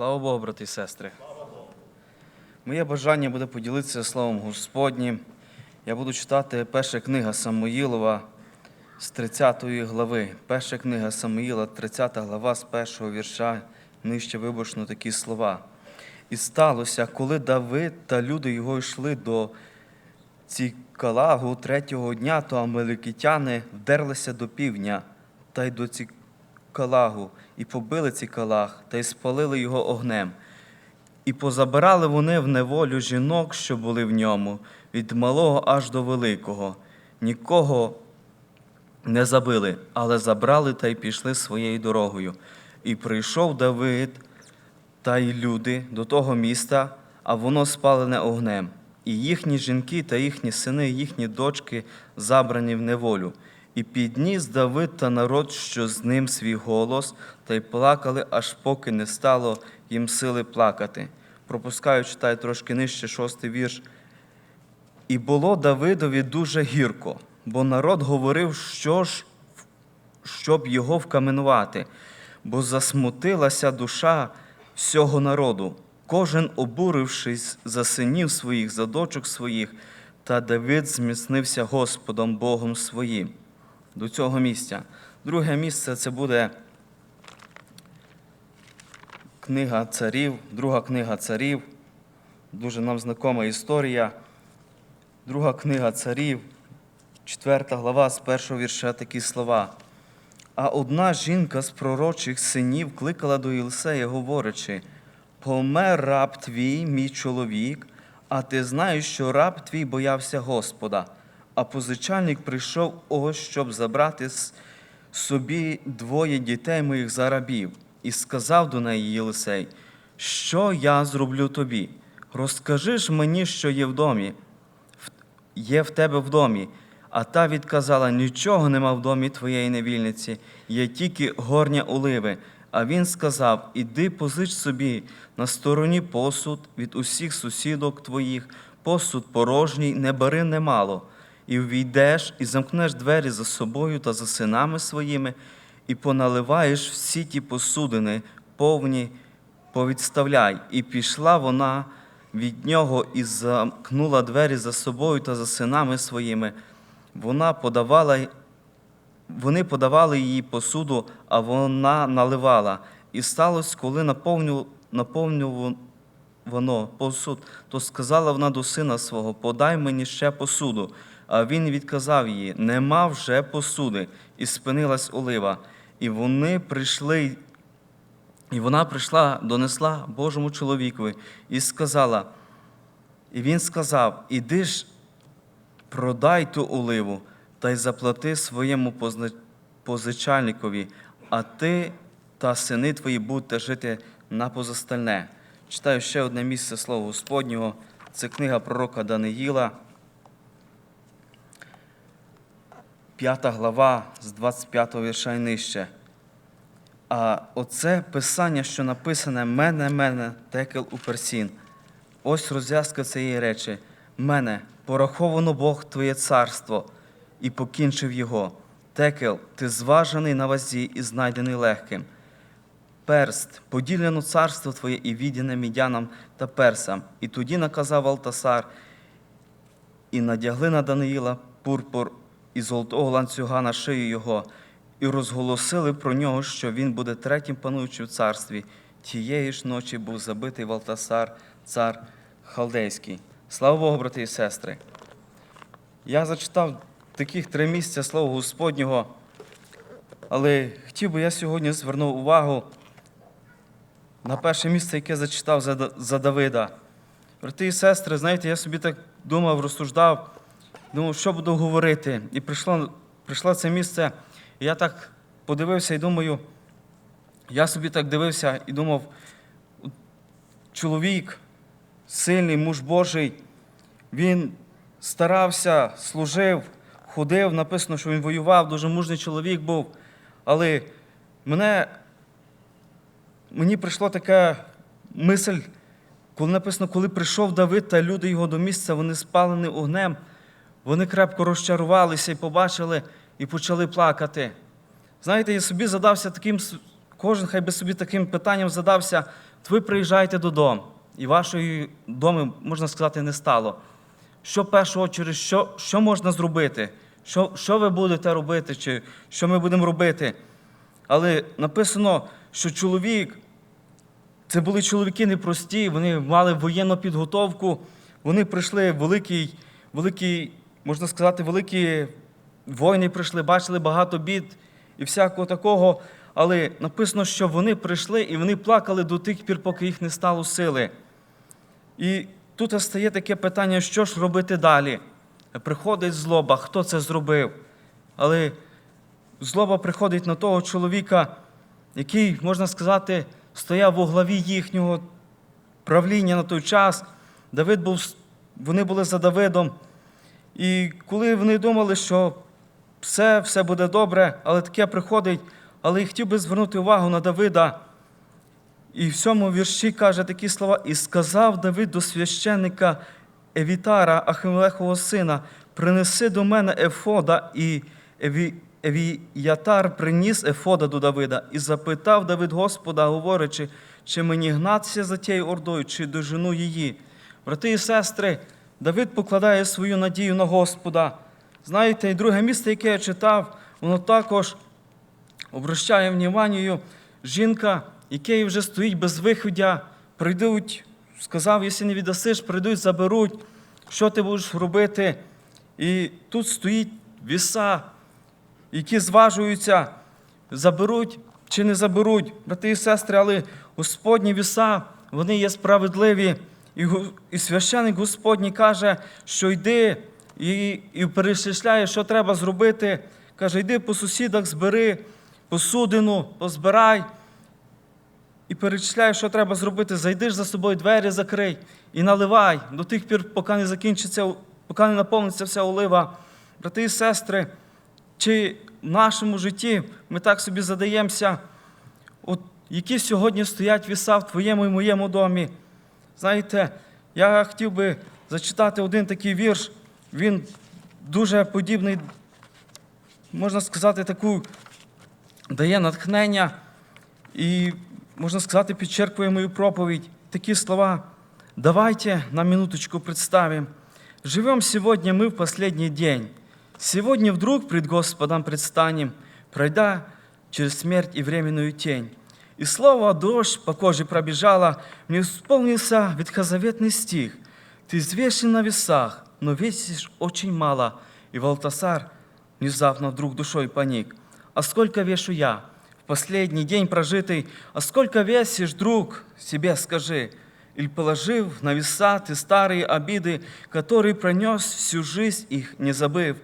Слава Богу, брати і сестри. Моє бажання буде поділитися Словом Господнім. Я буду читати перша книга Самуїлова з 30 глави. Перша книга Самуїла, 30 глава з першого вірша, нижче вибачно такі слова. І сталося, коли Давид та люди його йшли до Цікалагу третього дня, то амеликитяни вдерлися до півдня та й до Цікалагу, і побили Цікалаг, та й спалили його огнем. І позабирали вони в неволю жінок, що були в ньому, від малого аж до великого. Нікого не забили, але забрали та й пішли своєю дорогою. І прийшов Давид та й люди до того міста, а воно спалене огнем. І їхні жінки та їхні сини, їхні дочки забрані в неволю. І підніс Давид та народ, що з ним свій голос, та й плакали, аж поки не стало їм сили плакати. Пропускаю, читаю трошки нижче, шостий вірш. І було Давидові дуже гірко, бо народ говорив, що ж, щоб його вкаменувати, бо засмутилася душа всього народу, кожен, обурившись за синів своїх, за дочок своїх, та Давид зміцнився Господом Богом своїм. До цього місця. Друге місце це буде книга царів, друга книга царів, дуже нам знакома історія. Друга книга царів, четверта глава з першого вірша такі слова. А одна жінка з пророчих синів кликала до Єлисея, говорячи: Помер раб твій, мій чоловік, а ти знаєш, що раб твій боявся Господа. А позичальник прийшов ось, щоб забрати собі двоє дітей моїх за рабів, і сказав до неї Єлисей, що я зроблю тобі? Розкажи ж мені, що є в домі є в тебе в домі. А та відказала: нічого нема в домі твоєї невільниці, є тільки горня оливи. А він сказав: Іди позич собі на стороні посуд від усіх сусідок твоїх, посуд порожній, не бери немало. І ввійдеш, і замкнеш двері за собою та за синами своїми, і поналиваєш всі ті посудини, повні повідставляй. І пішла вона від нього і замкнула двері за собою та за синами своїми. Вона подавала, вони подавали їй посуду, а вона наливала. І сталося, коли наповню, наповнював воно посуд, то сказала вона до сина свого: Подай мені ще посуду. А він відказав їй: Нема вже посуди, і спинилась олива. І вони прийшли і вона прийшла, донесла Божому чоловікові і сказала, і він сказав: Іди ж, продай ту оливу та й заплати своєму позичальникові, а ти та сини твої будете жити на позастальне. Читаю ще одне місце Слова Господнього. Це книга пророка Даниїла, 5 глава з 25 вірша і нижче. А оце писання, що написане мене, мене, текел у персін. Ось розв'язка цієї речі. Мене, пораховано Бог Твоє царство, і покінчив його. Текел, ти зважений на вазі і знайдений легким. Перст, поділено царство Твоє і віддяне мідянам та персам. І тоді наказав Алтасар, і надягли на Даниїла пурпур і золотого ланцюга на шию його, і розголосили про нього, що він буде третім пануючим в царстві. Тієї ж ночі був забитий Валтасар, цар Халдейський. Слава Богу, брати і сестри. Я зачитав таких три місця Слова Господнього, але хотів би я сьогодні звернув увагу на перше місце, яке зачитав за, Давида. Брати і сестри, знаєте, я собі так думав, розсуждав, думав, що буду говорити. І прийшло, прийшло це місце, і я так подивився і думаю, я собі так дивився і думав, чоловік, сильний муж Божий, він старався, служив, ходив, написано, що він воював, дуже мужний чоловік був. Але мене, мені прийшла така мисль, коли написано, коли прийшов Давид та люди його до місця, вони спалені огнем, вони крепко розчарувалися і побачили, і почали плакати. Знаєте, я собі задався таким, кожен хай би собі таким питанням задався, ви приїжджаєте додому, і вашої дому, можна сказати, не стало. Що в першу чергу, що, що можна зробити? Що, що ви будете робити, чи що ми будемо робити? Але написано, що чоловік, це були чоловіки непрості, вони мали воєнну підготовку, вони прийшли великий, великий, можна сказати, великі воїни прийшли, бачили багато бід і всякого такого. Але написано, що вони прийшли і вони плакали до тих пір, поки їх не стало сили. І тут стає таке питання, що ж робити далі? Приходить злоба, хто це зробив? Але злоба приходить на того чоловіка, який, можна сказати, стояв у главі їхнього правління на той час. Давид був, вони були за Давидом. І коли вони думали, що все, все буде добре, але таке приходить, але я хотів би звернути увагу на Давида. І в цьому вірші каже такі слова: І сказав Давид до священника Евітара, Ахимелехового сина, принеси до мене Ефода, і Еві, Евіятар приніс Ефода до Давида. І запитав Давид Господа, говорячи, чи мені гнатися за тією ордою, чи дожену її. Брати і сестри, Давид покладає свою надію на Господа. Знаєте, і друге місце, яке я читав, воно також обращає внимання, жінка, яка вже стоїть без виходя, прийдуть, сказав, якщо не віддасиш, прийдуть, заберуть, що ти будеш робити. І тут стоїть віса, які зважуються, заберуть чи не заберуть, брати і сестри, але Господні віса, вони є справедливі. І, священик Господній каже, що йди і, і перечисляє, що треба зробити. Каже, йди по сусідах, збери посудину, позбирай. І перечисляє, що треба зробити. Зайди ж за собою, двері закрий і наливай до тих пір, поки не закінчиться, поки не наповниться вся олива. Брати і сестри, чи в нашому житті ми так собі задаємося, от які сьогодні стоять віса в твоєму і моєму домі. Знаєте, я хотів би зачитати один такий вірш. Він дуже подібний, можна сказати, таку дає натхнення і, можна сказати, підчеркує мою проповідь. Такі слова. Давайте на минуточку представим. Живем сегодня мы в последний день. Сегодня вдруг пред Господом предстанем, пройдя через смерть и временную тень. И слово «дождь» по коже пробежало, мне вспомнился ветхозаветный стих. Ты взвешен на весах, но весишь очень мало. И Валтасар внезапно вдруг душой поник. А сколько вешу я? В последний день прожитый, а сколько весишь, друг, себе скажи. Или положив на веса ты старые обиды, которые пронес всю жизнь их, не забыв.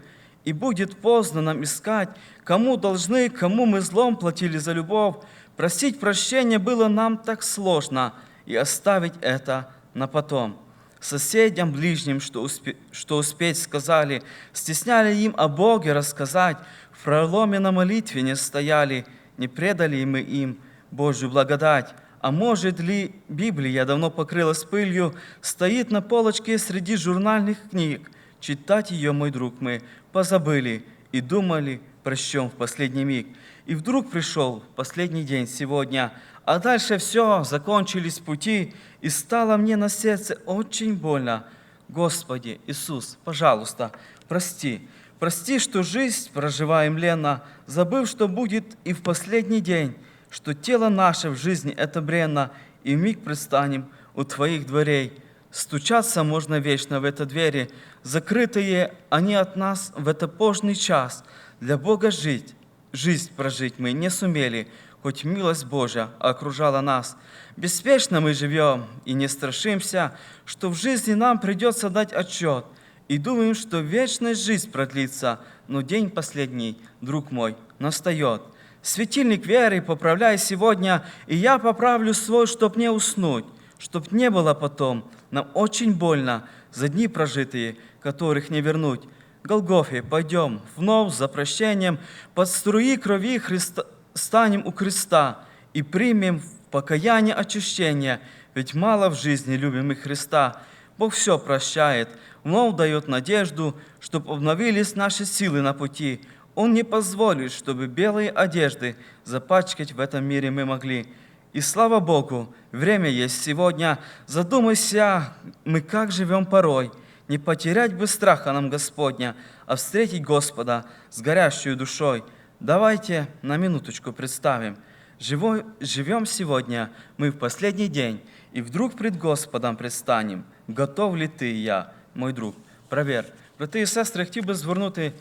И будет поздно нам искать, кому должны, кому мы злом платили за любовь. Просить прощения было нам так сложно, и оставить это на потом. Соседям ближним, что, успе- что успеть сказали, стесняли им о Боге рассказать, в проломе на молитве не стояли, не предали мы им Божью благодать. А может ли Библия, давно покрылась пылью, стоит на полочке среди журнальных книг? Читать ее, мой друг, мы позабыли и думали, прощем в последний миг. И вдруг пришел последний день сегодня, а дальше все, закончились пути, и стало мне на сердце очень больно. Господи, Иисус, пожалуйста, прости. Прости, что жизнь проживаем ленно, забыв, что будет и в последний день, что тело наше в жизни это бренно, и миг предстанем у Твоих дверей. Стучаться можно вечно в это двери, закрытые они от нас в это поздний час. Для Бога жить, жизнь прожить мы не сумели, хоть милость Божья окружала нас. Беспечно мы живем и не страшимся, что в жизни нам придется дать отчет. И думаем, что вечность жизнь продлится, но день последний, друг мой, настает. Светильник веры поправляй сегодня, и я поправлю свой, чтоб не уснуть, чтоб не было потом. Нам очень больно за дни прожитые, которых не вернуть. Голгофе, пойдем вновь за прощением, под струи крови Христа станем у креста и примем в покаяние очищения, ведь мало в жизни любимых Христа. Бог все прощает, вновь дает надежду, чтобы обновились наши силы на пути. Он не позволит, чтобы белые одежды запачкать в этом мире мы могли. И слава Богу, время есть сегодня. Задумайся, мы как живем порой. Не потерять бы страха нам Господня, а встретить Господа с горящей душой. Давайте на минуточку представим. Живой- Живем сегодня мы в последний день, и вдруг пред Господом предстанем. Готов ли ти і я, мой друг? Провір. Брати і сестри, хотів би звернути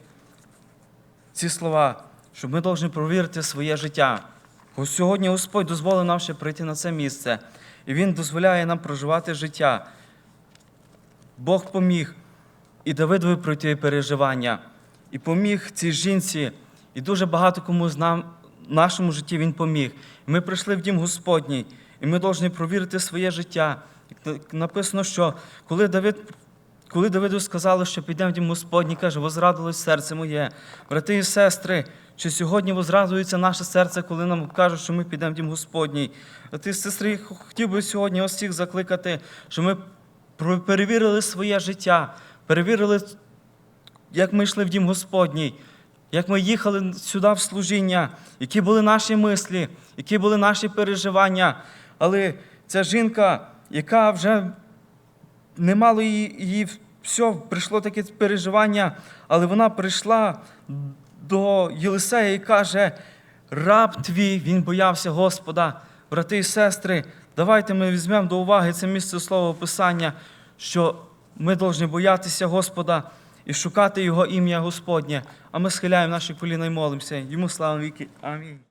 ці слова, щоб ми повинні провірити своє життя. Сьогодні Господь дозволив нам ще прийти на це місце, і Він дозволяє нам проживати життя. Бог поміг і Давидові пройти переживання, і поміг цій жінці, і дуже багато кому з нам в нашому житті Він поміг. Ми прийшли в дім Господній, і ми повинні провірити своє життя. Написано, що коли Давид коли Давиду сказали, що підемо в дім Господній, каже, возрадилось серце моє. Брати і сестри, чи сьогодні возрадується наше серце, коли нам кажуть, що ми підемо в дім Господній? Брати і сестри, хотів би сьогодні ось всіх закликати, щоб ми перевірили своє життя, перевірили, як ми йшли в дім Господній, як ми їхали сюди в служіння, які були наші мислі, які були наші переживання. Але ця жінка, яка вже немало її, її все, прийшло таке переживання, але вона прийшла до Єлисея і каже: раб твій, він боявся Господа. Брати і сестри, давайте ми візьмемо до уваги це місце слова Писання, що ми повинні боятися Господа і шукати Його ім'я Господнє. А ми схиляємо наші коліна і молимося. Йому слава віки. Амінь.